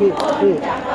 ยับ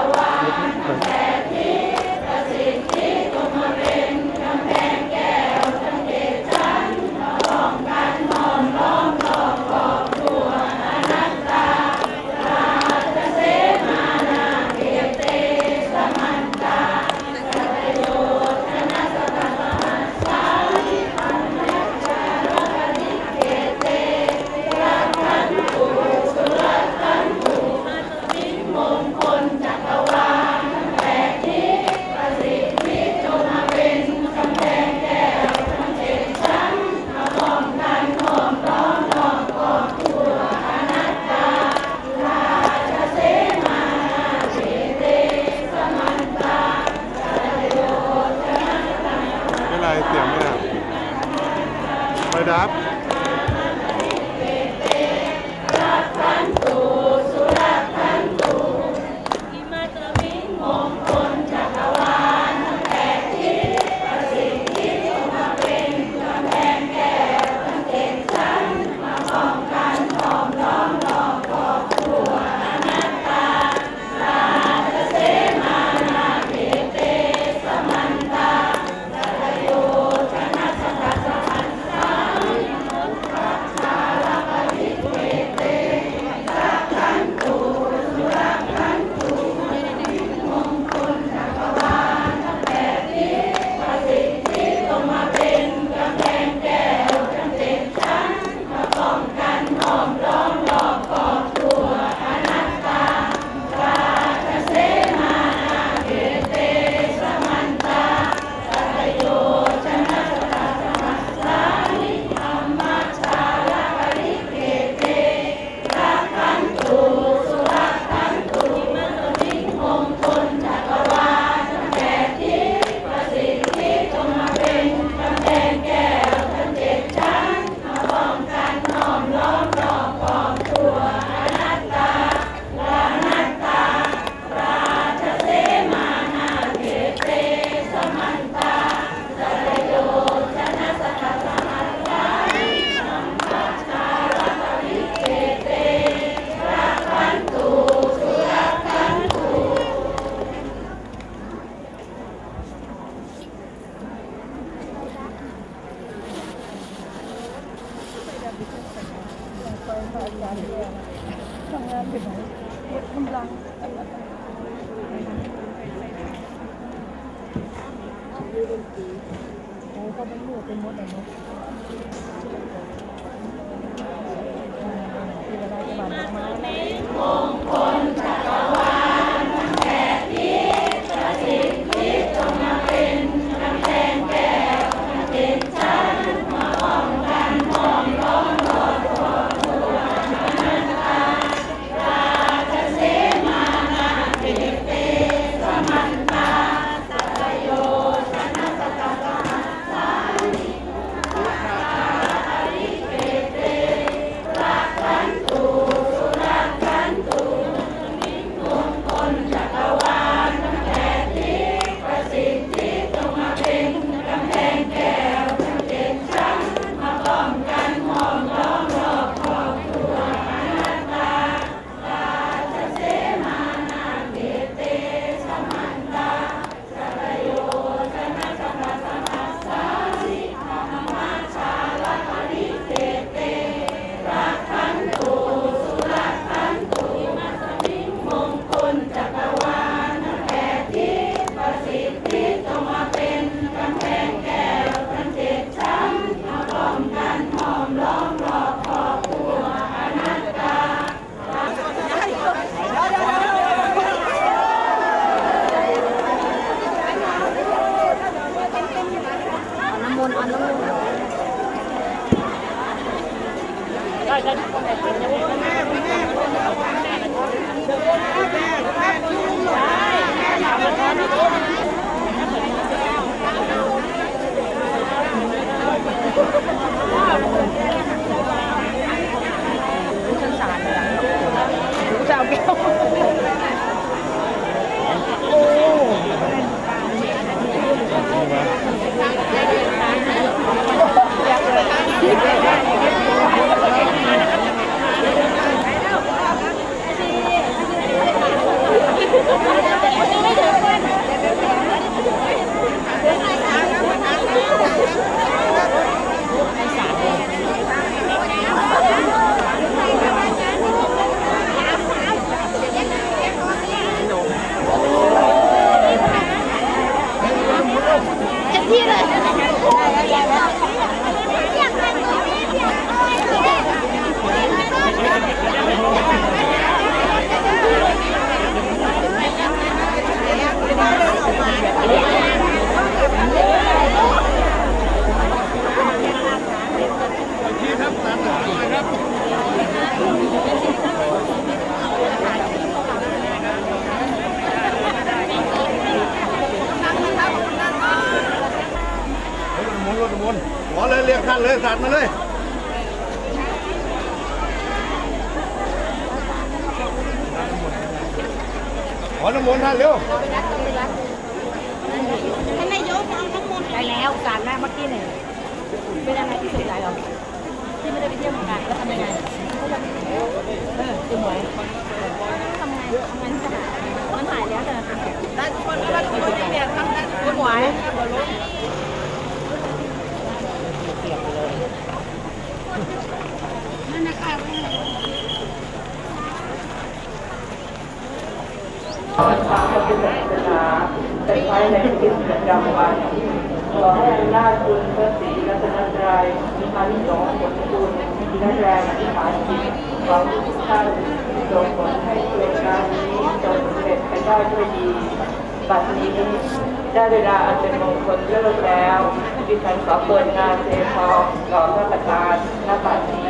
ทำงานอยู่ไหนหมดกำลังโอ้ก็มันหมดเป็นหมดเลยเนาะ เลยขอน้ำมนต์ท่านเร็วท่านนายกเอาน้ำมนต์ได้แล้วสารแรกเมื่อกี้เนี่ยเป็นอะไรที่สุดใจเราที่ไม่ได้ไปเที่ยวเหมือนกันแล้วทำยังไงเออคือหมวยทำไงทำไงที่จะหายมันหายแล้วแต่ด้านคนด้านคนเนี่ยทำด้านคุณหวย เลยนั่นนะคะเป็นไว้ในชีวิตประจำวันขอให้อำนาจบุญพระศรีรัตนตรัยมีอานิสงส์ผลบุญมีนักแรงอธิษฐานจิตของทุกท่านส่งผลให้โครงการนี้จงสำเร็จไปได้ด้วยดี บัดนี้ได้เวลาอันเป็นมงคลเลิกแล้ว ดิฉันขอเปิดงานเททองหล่อพระประธานณบัดนี้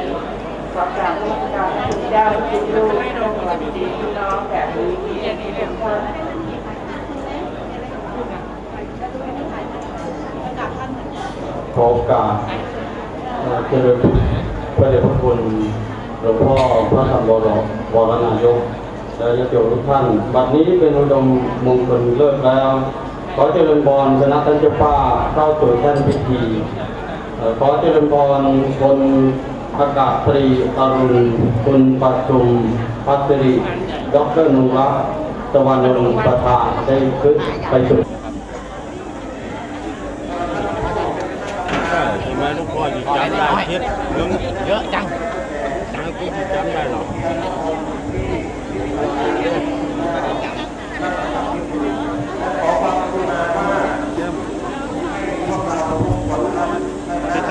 ขอกราบนมัสการพระคุณเจ้าคุณลูกสวัสดีพี่น้องแขกผู้มีเกียรติทุกท่านขอโอกาสเอ่อเจริญพระเดชพระคุณหลวงพ่อพระธรรมวรวรนายกและญาติโยมทุกท่านบัดนี้เป็นอุดมมงคลเลิกแล้ว ขอเจริญพรคณะท่านเจ้าป้าเข้าสู่แท่นพิธีเอ่อขอเจริญพรคนอากาศตรีอรุณคุณปัจจุมพัชริดอกเตอรนุรักษ์ตะวันนนท์ประธานได้ขึ้นไปสู่ใช่ไหมลูกพ่อจะจำได้เท็ดเรื่องเยอะจังจังกูจำได้หรอ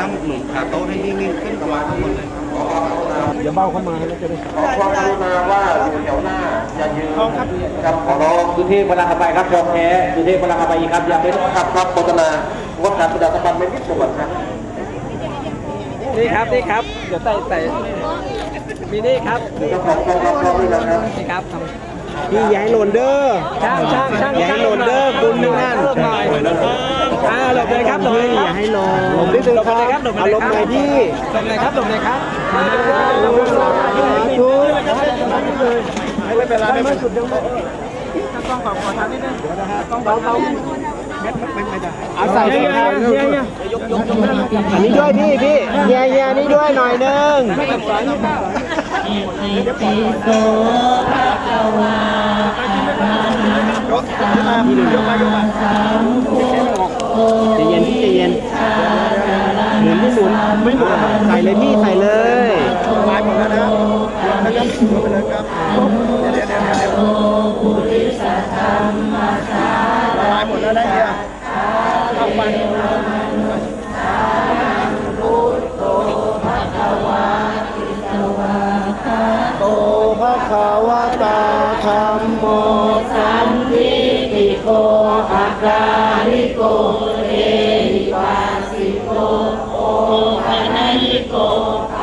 กจะทำหนุนขาโต๊ะให้นิ่งๆขึ้นประมาณทั้งหมดเลยอย่าเบ้าเข้ามาแล้วจะได้ขอความกรุณาว่าอยู่แถวหน้าอย่ายืนครับครับขอร้องพื้นที่พลังไปครับยอมแพ้พื้นที่พลังไปอีกครับอย่าเป็นครับครับโฆษณางดการประชาสัมพันธ์ไม่มิดประวัติครับนี่ครับนี่ครับเดี๋ยวใส่ใส่มีนี่ครับเจ้าของกองทัพพร้อมหรือยังครับนี่ครับทพี่อย่าให้หล่นเด้อำช่างช่างช่างอย่าให้หล่นเด้อคุณนึงนั่นหลบหน่อยอ่าหลบเลยครับหลบเลยคอรับย่า ให้หล่นหลบนิดนึงหลบคเลรับยครับหลบเอาเลยหลบครับหน่อยพี่หลบเลยครับหลบเลยครับสาธุไม่เป็นไรไม่เป็นสุดยังไม่ต้องขอขอทางนิดนึงเอาใส่เลยครับเฮียเฮียอันนี้ด้วยพี่พี่เฮียเฮียนี่ด้วยหน่อยนึงใจเย็นพี่ ใจเย็นหมุนไม่หมุนไม่หมุนใส่เลยพี่ใส่เลยไม้หมดแล้วนะนะครับไปเลยครับเดี๋ยวเดี๋ยวเดี๋ยวเดี๋ยวไม้หมดแล้วนะเฮียเข้าไปโตภะคะวตาธัมโมสันติโกอาการิโก ปะน